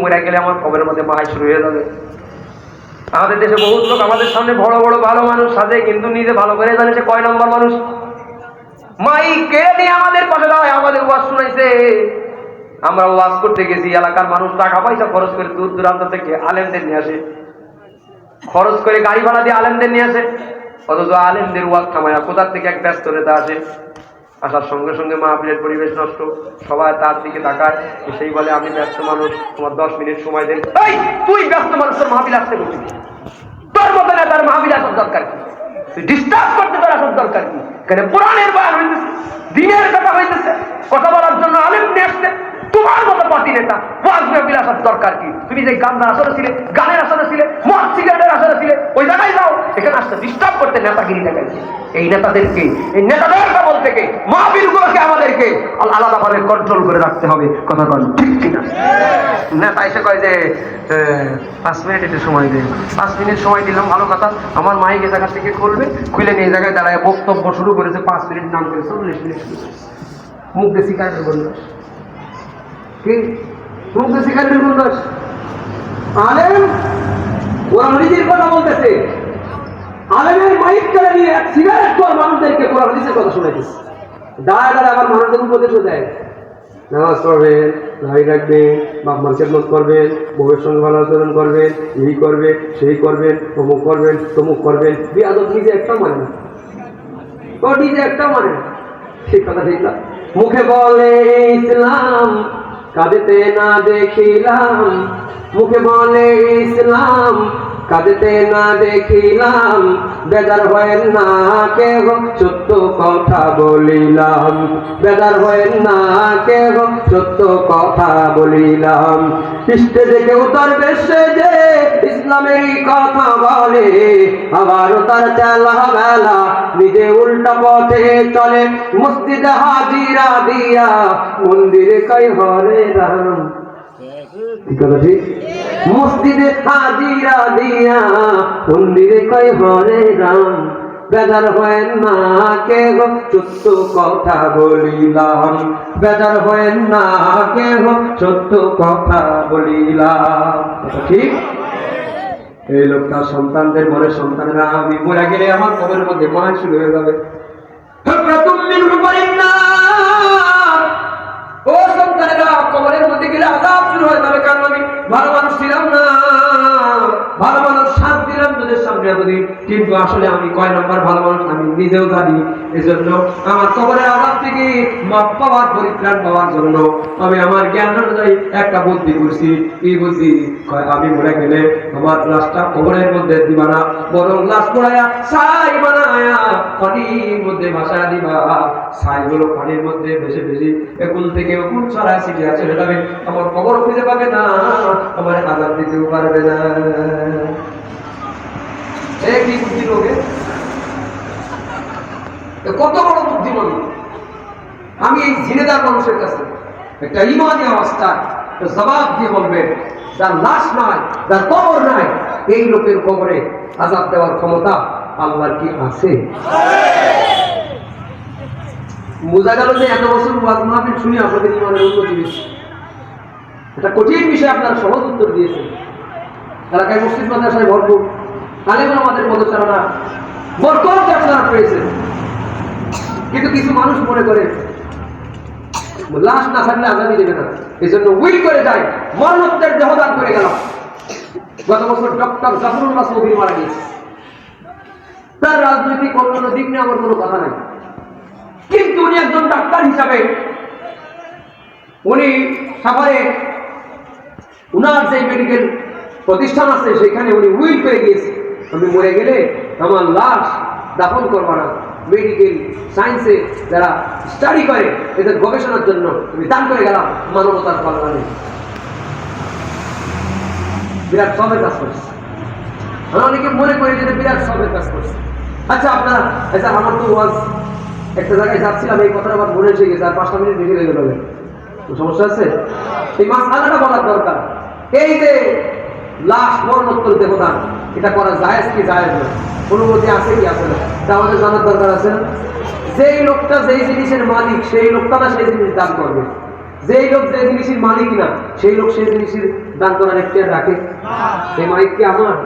মরে গেলে আমার কবের মধ্যে মাহাই শুরু হয়ে যাবে। আমাদের দেশে বহুত লোক আমাদের সামনে বড় বড় ভালো মানুষ সাজে, কিন্তু নিজে ভালো করে জানে সে কয় নম্বর মানুষ। মাই, কে নিয়ে আমাদের পাশে দাঁড়ায়? আমাদের ওয়াজ শুনাইছে। আমরা ওয়াজ করতে গেছি, এলাকার মানুষ টাকা পয়সা খরচ করে দূর দূরান্ত থেকে আলেমদের নিয়ে আসে। খরচ করে গাড়ি ভাড়া দিয়ে আলেমদের নিয়ে আসে। অথচ আলেমদের ওয়াজ থামায় কোথার থেকে এক ব্যস্ত নেতা আসে? আসার সঙ্গে সঙ্গে মাহফিলের পরিবেশ নষ্ট। সবাই তার দিকে তাকায় সেই বলে আমি ব্যস্ত মানুষ, তোমার দশ মিনিট সময় দেন। তুই ব্যস্ত মানুষ, তোর মাহফিল আসতে তোর মতো না, তার আসার দরকার কি? তুই ডিস্টার্ব করতে তোর আসার দরকার কি? কেন পুরাণের বয়ান হইতেছে, দিনের কথা হইতেছে। কথা বলার জন্য আলিম নিয়ে আসছে তোমার মতো পার্টি নেতা দরকার কি? তুমি যে গান্ধার আসরে ছিলে গানের আসরে ছিলে সিগারেটের আসরে ছিলে ওই জায়গায় যাও, এখানে আসতে ডিস্টার্ব করতে নেতাগিরি এই নেতাদেরকে, এই নেতাদের থেকে আমাদেরকে আলাদাভাবে কন্ট্রোল করে রাখতে হবে। কথা ঠিক কিনা? নেতা এসে কয় যে পাঁচ মিনিট একটু সময় পাঁচ মিনিট সময় দিলাম, ভালো কথা। আমার মাইক এ জায়গা থেকে খুলবে, খুলে নিয়ে জায়গায় দাঁড়ায় বক্তব্য শুরু করেছে, পাঁচ মিনিট নাম করে চল্লিশ মিনিট। মুখ দিয়ে শিকারের বন্যাস কি? মুখ দিয়ে শিকারের বন্যাস আলেম? কথা বলতেছে। আলেমের মাইক করে নিয়ে এক সিগারেট কর মানুষদেরকে কোরআন কথা শোনাইতেছে। দাঁড়ায় দাঁড়ায় আবার মানুষদের উপদেশও দেয়। নামাজ পড়বেন দাড়ি রাখবেন বাপ করবেন, বউয়ের সঙ্গে ভালো আচরণ করবেন এই করবেন, সেই করবেন তমুক করবেন তমুক করবেন। বিয়াদব নিজে একটা মানে না। ও নিজে একটা মানে ঠিক কথা ঠিক না। মুখে বলে ইসলাম কাঁদেতে না দেখিলাম মুখে বলে ইসলাম কাঁদেতে না দেখিলাম বেদার হয় না কেহ, সত্য কথা বলিলাম। বেদার হয় না কেহ, সত্য কথা বলিলাম। স্টেজে কেউ তার বেশে যে ইসলামের কথা বলে, আবার তার চালা বেলা নিজে উল্টা পথে চলে। মসজিদে হাজিরা দিয়া মন্দিরে কই হরে রাম। মসজিদে হাজিরা দিয়া মন্দিরে কই হরে রাম। না সত্য কথা বলিলাম। না সত্য কথা বলিলাম। ঠিক? এই লোকটা সন্তানদের মনে সন্তানেরা আমি মরে গেলে আমার কবের মধ্যে মনে শুরু হয়ে যাবে। মিনহু ফারিন্নার। আজাব শুরু কারণ আমি ভালো মানুষ ছিলাম না। ভালো মানুষ সাথ দিলাম তোদের সামনে কিন্তু আসলে আমি কয় নম্বর ভালো মানুষ আমি নিজেও জানি। এজন্য আমার কবরের আজাব থেকে মাপ পাওয়ার, পরিত্রাণ পাওয়ার জন্য আমি আমার জ্ঞান অনুযায়ী একটা বুদ্ধি করছি। এই বুদ্ধি আমি মরে গেলে আমার লাশটা কবরের মধ্যে দিবা না বরং লাশ পড়ায়া পানির মধ্যে ভাসা দিবা। মধ্যে ভেসে ভেসে একুল থেকে একুল ছড়ায় ছিটে আছে আমার কবর খুঁজে পাবে না, আমার আজাদ দিতেও পারবে না। কি বুদ্ধি লোকে? কত বড় বুদ্ধিমান। আমি এই জিনেদার মানুষের কাছে একটা ইমানি অবস্থা জবাব দিয়ে বলবেন যার লাশ নাই, যার কবর নাই, এই লোকের কবরে আজাদ দেওয়ার ক্ষমতা আল্লাহর কি আছে? বোঝা গেল যে এত বছর ওয়াজ মাহফিল শুনে আপনাদের ইমানের উন্নতি বেশি এটা কঠিন বিষয়, আপনারা সহজ উত্তর দিয়েছেন। এলাকায় মসজিদ, মাদ্রাসায় ভরপুর। আলেম আমাদের পদচারণা। বরকত আপনারা পেয়েছেন। কিন্তু কিছু মানুষ মনে করে, লাশ না থাকলে আজাদি দেবে না। এই জন্য উইল করে যায়, মরণোত্তর দেহদান করে গেল গত বছর ডক্টর জাফরুল্লাহ চৌধুরী মারা গিয়েছে। তার রাজনৈতিক অন্যান্য দিক নিয়ে আমার কোনো কথা নাই। কিন্তু উনি একজন ডাক্তার হিসাবে, উনি সাভারে উনার যে মেডিকেল প্রতিষ্ঠান আছে, সেখানে উনি উইল পেয়ে গিয়েছে। আমি মরে গেলে আমার লাশ দাফন করব না। মেডিকেল সায়েন্সে যারা স্টাডি করে, এদের গবেষণার জন্য আমি দান করে গেলাম মানবতার কল্যাণে বিরাট সবের কাজ করছে। আমরা অনেকে মনে করি যে বিরাট সবের কাজ করছে। আচ্ছা আপনারা আচ্ছা আমার তো ওয়াজ একটা জায়গায় যাচ্ছিলাম এই কথাটা আমার মনে এসে গেছে আর পাঁচটা মিনিট লেগে যাবে সমস্যা আছে? এই মাস আলাদা বলার দরকার। এই যে লাশ মরণোত্তর দেহদান এটা করা যায় কি যায় না অনুমতি আছে কি আছে না? তা আমাদের জানার দরকার আছে না? যেই লোকটা যেই জিনিসের মালিক সেই লোকটা না সেই জিনিস দান করবে। যেই লোক যে জিনিসের মালিক না সেই লোক সেই জিনিসের দান করার একটা রাখে। এই মালিক কি আমার?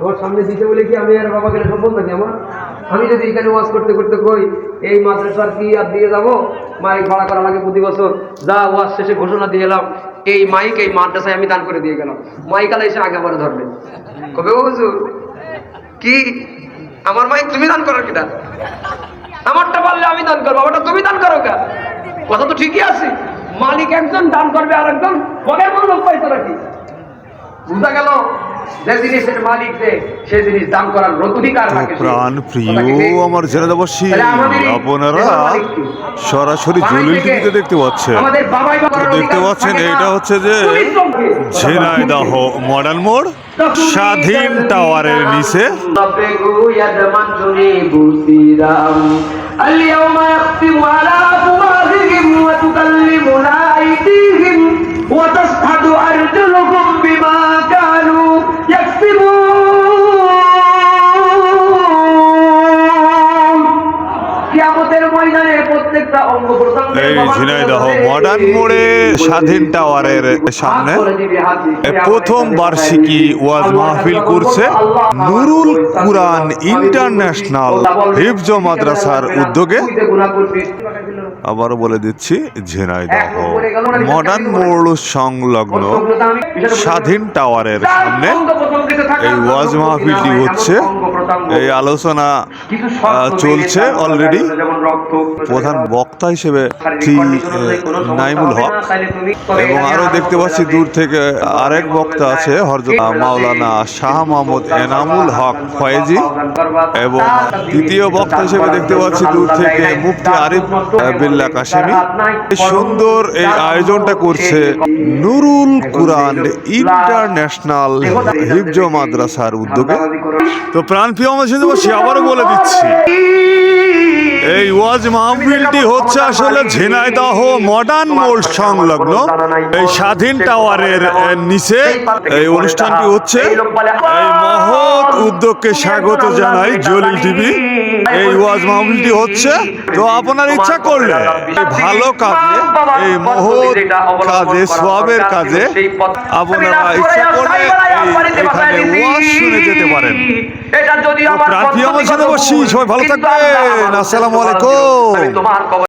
আমার সামনে দিতে বলে কি আমি আর বাবাকে সম্ভব নাকি আমার? আমি যদি এখানে ওয়াজ করতে করতে কই, এই মাদ্রাসার কি আর দিয়ে যাব? মাইক ভাড়া করা লাগে প্রতি বছর। যা ওয়াজ শেষে ঘোষণা দিয়ে এলাম, এই মাইক এই মাদ্রাসায় আমি দান করে দিয়ে গেলাম। মাইক আলা এসে আগে আমার ধরবে। কবে হুজুর? কি? আমার মাইক তুমি দান করো কিনা? আমারটা পারলে আমি দান করব, আমারটা তুমি দান করো কথা তো ঠিকই আছে। মালিক একজন দান করবে আর একজন পরের কোনো লোক পাইতো নাকি? বুঝা গেল যে জিনিসের মালিক যে সে জিনিস দান করার অধিকার ও রাখে সে। প্রাণ প্রিয় কথা কি ঠিক? আমার জেনাদাবাসী তাহলে আমাদেরই আপনারা দেশের মালিক কি? সরাসরি বাড়ি জলিল থেকে টিভিতে দেখতে পাচ্ছেন আমাদের বাবাই বা করার দেখতে অধিকার পাচ্ছেন থাকে না। এটা হচ্ছে যে পরিশ্রমকে। ঝিনাইদহ মডার্ন মোড় স্বাধীন টাওয়ারের নিচে اليوم يختم على أفواههم وتكلمنا أيديهم وتشهد أرجلهم بما كانوا يكسبون কিয়ামতের ময়দানে প্রত্যেকটা অঙ্গ প্রত্যঙ্গের এই জবান ঝিনাইদহ বলে মডার্ন মোড়ে স্বাধীন টাওয়ারের সামনে এ প্রথম বার্ষিকী ওয়াজ মাহফিল করছে নুরুল কুরআন ইন্টারন্যাশনাল হিফজ মাদ্রাসার উদ্যোগে আবারও বলে দিচ্ছি ঝিনাইদহ মডার্ন মোড় সংলগ্ন স্বাধীন টাওয়ারের সামনে এই ওয়াজ মাহফিলটি হচ্ছে, এই আলোচনা চলছে অলরেডি প্রধান বক্তা হিসেবে নাইমুল হক। এবং আরও দেখতে পাচ্ছি দূর থেকে আরেক বক্তা আছে, হরজত মাওলানা শাহ মাহমুদ এনামুল হক ফয়েজি। এবং দ্বিতীয় বক্তা হিসেবে দেখতে পাচ্ছি দূর থেকে মুফতি আরিফ বিল্লা কাশেমি। সুন্দর এই আয়োজনটা করছে নুরুল কুরআন ইন্টারন্যাশনাল হিফজ মাদ্রাসার উদ্যোগে। তো প্রাণপ্রিয় আমার সাথে বসে আবারও বলে দিচ্ছি। এই ওয়াজ মাহফিলটি হচ্ছে আসলে ঝিনাইদহ মডার্ন মোল্ড সংলগ্ন। এই স্বাধীন টাওয়ারের নিচে এই অনুষ্ঠানটি হচ্ছে। এই মহৎ উদ্যোগকে স্বাগত জানাই জলিল টিভি। এই ওয়াজ মাহফিলটি হচ্ছে তো আপনার ইচ্ছা করলে ভালো কাজে এই মহৎ কাজে সবের কাজে আপনারা ইচ্ছা করলে এখানে ওয়াজ শুনে যেতে পারেন এটা যদি আমার প্রার্থী আমার সাথে বসি সবাই ভালো থাকবেন আসসালামু আলাইকুম